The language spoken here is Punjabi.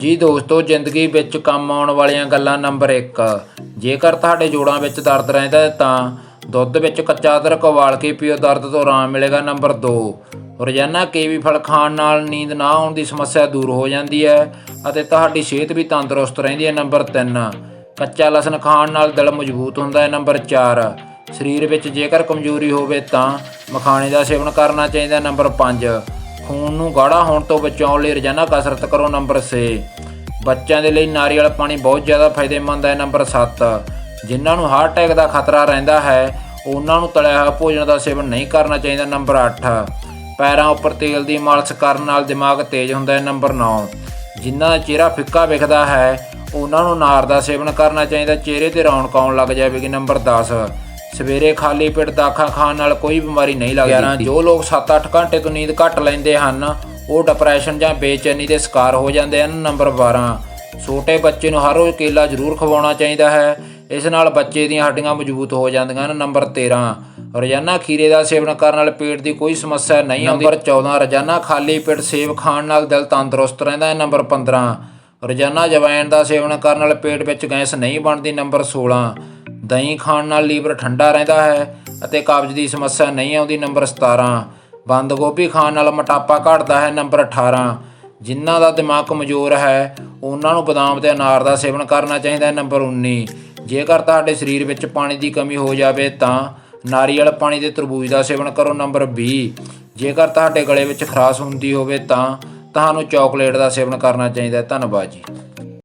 ਜੀ ਦੋਸਤੋ, ਜ਼ਿੰਦਗੀ ਵਿੱਚ ਕੰਮ ਆਉਣ ਵਾਲੀਆਂ ਗੱਲਾਂ ਨੰਬਰ 1 ਜੇਕਰ ਤੁਹਾਡੇ ਜੋੜਾਂ ਵਿੱਚ ਦਰਦ ਰਹਿੰਦਾ ਹੈ ਤਾਂ ਦੁੱਧ ਵਿੱਚ ਕੱਚਾ ਅਦਰਕ ਉਬਾਲ ਕੇ ਪੀਓ, ਦਰਦ ਤੋਂ ਆਰਾਮ ਮਿਲੇਗਾ ਨੰਬਰ 2 ਰੋਜ਼ਾਨਾ ਕੀਵੀ ਫਲ ਖਾਣ ਨਾਲ ਨੀਂਦ ਨਾ ਆਉਣ ਦੀ ਸਮੱਸਿਆ ਦੂਰ ਹੋ ਜਾਂਦੀ ਹੈ ਅਤੇ ਤੁਹਾਡੀ ਸਿਹਤ ਵੀ ਤੰਦਰੁਸਤ ਰਹਿੰਦੀ ਹੈ ਨੰਬਰ 3 ਕੱਚਾ ਲਸਣ ਖਾਣ ਨਾਲ ਦਿਲ ਮਜ਼ਬੂਤ ਹੁੰਦਾ ਹੈ ਨੰਬਰ 4 ਸਰੀਰ ਵਿੱਚ ਜੇਕਰ ਕਮਜ਼ੋਰੀ ਹੋਵੇ ਤਾਂ ਮਖਾਣੇ ਦਾ ਸੇਵਨ ਕਰਨਾ ਚਾਹੀਦਾ ਨੰਬਰ 5 ਖੂਨ ਨੂੰ ਗਾੜਾ ਹੋਣ ਤੋਂ ਬਚਾਉਣ ਲਈ ਰੋਜ਼ਾਨਾ ਕਸਰਤ ਕਰੋ ਨੰਬਰ 6 ਬੱਚਿਆਂ ਦੇ ਲਈ ਨਾਰੀਅਲ ਪਾਣੀ ਬਹੁਤ ਜ਼ਿਆਦਾ ਫਾਇਦੇਮੰਦ ਹੈ ਨੰਬਰ 7 ਜਿਨ੍ਹਾਂ ਨੂੰ ਹਾਰਟ ਅਟੈਕ ਦਾ ਖਤਰਾ ਰਹਿੰਦਾ ਹੈ, ਉਹਨਾਂ ਨੂੰ ਤਲਿਆ ਹੋਇਆ ਭੋਜਨ ਦਾ ਸੇਵਨ ਨਹੀਂ ਕਰਨਾ ਚਾਹੀਦਾ ਨੰਬਰ 8 ਪੈਰਾਂ ਉੱਪਰ ਤੇਲ ਦੀ ਮਾਲਿਸ਼ ਕਰਨ ਨਾਲ ਦਿਮਾਗ ਤੇਜ਼ ਹੁੰਦਾ ਹੈ ਨੰਬਰ 9 ਜਿਨ੍ਹਾਂ ਦਾ ਚਿਹਰਾ ਫਿੱਕਾ ਵਿਖਦਾ ਹੈ, ਉਹਨਾਂ ਨੂੰ ਨਾਰ ਦਾ ਸੇਵਨ ਕਰਨਾ ਚਾਹੀਦਾ, ਚਿਹਰੇ ਤੇ ਰੌਣਕ ਆਉਣ ਲੱਗ ਜਾਵੇਗੀ ਨੰਬਰ 10 ਸਵੇਰੇ ਖਾਲੀ ਪੇਟ ਦਾਖਾ ਖਾਣ ਨਾਲ ਕੋਈ ਬਿਮਾਰੀ ਨਹੀਂ ਲੱਗਦੀ। ਜੋ। ਲੋਕ 7-8 ਘੰਟੇ ਤੋਂ ਨੀਂਦ ਘੱਟ ਲੈਂਦੇ ਹਨ ਉਹ ਡਿਪਰੈਸ਼ਨ ਜਾਂ ਬੇਚੈਨੀ ਦੇ ਸ਼ਿਕਾਰ ਹੋ ਜਾਂਦੇ ਹਨ। ਨੰਬਰ 12 ਛੋਟੇ ਬੱਚੇ ਨੂੰ ਹਰ ਰੋਜ਼ ਕੇਲਾ ਜ਼ਰੂਰ ਖਵਾਉਣਾ ਚਾਹੀਦਾ ਹੈ। ਇਸ ਨਾਲ ਬੱਚੇ ਦੀਆਂ ਹੱਡੀਆਂ ਮਜ਼ਬੂਤ ਹੋ ਜਾਂਦੀਆਂ ਹਨ। ਨੰਬਰ 13 ਰੋਜ਼ਾਨਾ ਖੀਰੇ ਦਾ ਸੇਵਨ ਕਰਨ ਨਾਲ ਪੇਟ ਦੀ ਕੋਈ ਸਮੱਸਿਆ ਨਹੀਂ ਆਉਂਦੀ। ਨੰਬਰ 14 ਰੋਜ਼ਾਨਾ ਖਾਲੀ ਪੇਟ ਸੇਬ ਖਾਣ ਨਾਲ ਦਿਲ ਤੰਦਰੁਸਤ ਰਹਿੰਦਾ ਹੈ। ਨੰਬਰ 15 ਰੋਜ਼ਾਨਾ ਜਵੈਣ ਦਾ ਸੇਵਨ ਕਰਨ ਨਾਲ ਪੇਟ ਵਿੱਚ ਗੈਸ ਨਹੀਂ ਬਣਦੀ। ਨੰਬਰ 16 ਦਹੀਂ ਖਾਣ ਨਾਲ ਲੀਵਰ ਠੰਡਾ ਰਹਿੰਦਾ ਹੈ ਅਤੇ ਕਬਜ਼ ਦੀ ਸਮੱਸਿਆ ਨਹੀਂ ਆਉਂਦੀ, ਨੰਬਰ 17 ਬੰਦ ਗੋਭੀ ਖਾਣ ਨਾਲ ਮੋਟਾਪਾ ਘਟਦਾ ਹੈ, ਨੰਬਰ 18 ਜਿਨ੍ਹਾਂ ਦਾ ਦਿਮਾਗ ਕਮਜ਼ੋਰ ਹੈ, ਉਹਨਾਂ ਨੂੰ ਬਦਾਮ ਤੇ ਅਨਾਰ ਦਾ ਸੇਵਨ ਕਰਨਾ ਚਾਹੀਦਾ ਹੈ, ਨੰਬਰ 19 ਜੇਕਰ ਤੁਹਾਡੇ ਸਰੀਰ ਵਿੱਚ ਪਾਣੀ ਦੀ ਕਮੀ ਹੋ ਜਾਵੇ ਤਾਂ ਨਾਰੀਅਲ ਪਾਣੀ ਦੇ ਤਰਬੂਜ ਦਾ ਸੇਵਨ ਕਰੋ, ਨੰਬਰ 20 ਜੇਕਰ ਤੁਹਾਡੇ ਗਲੇ ਵਿੱਚ ਖਰਾਸ਼ ਹੁੰਦੀ ਹੋਵੇ ਤਾਂ ਤੁਹਾਨੂੰ ਚਾਕਲੇਟ ਦਾ ਸੇਵਨ ਕਰਨਾ ਚਾਹੀਦਾ ਹੈ। ਧੰਨਵਾਦ ਜੀ।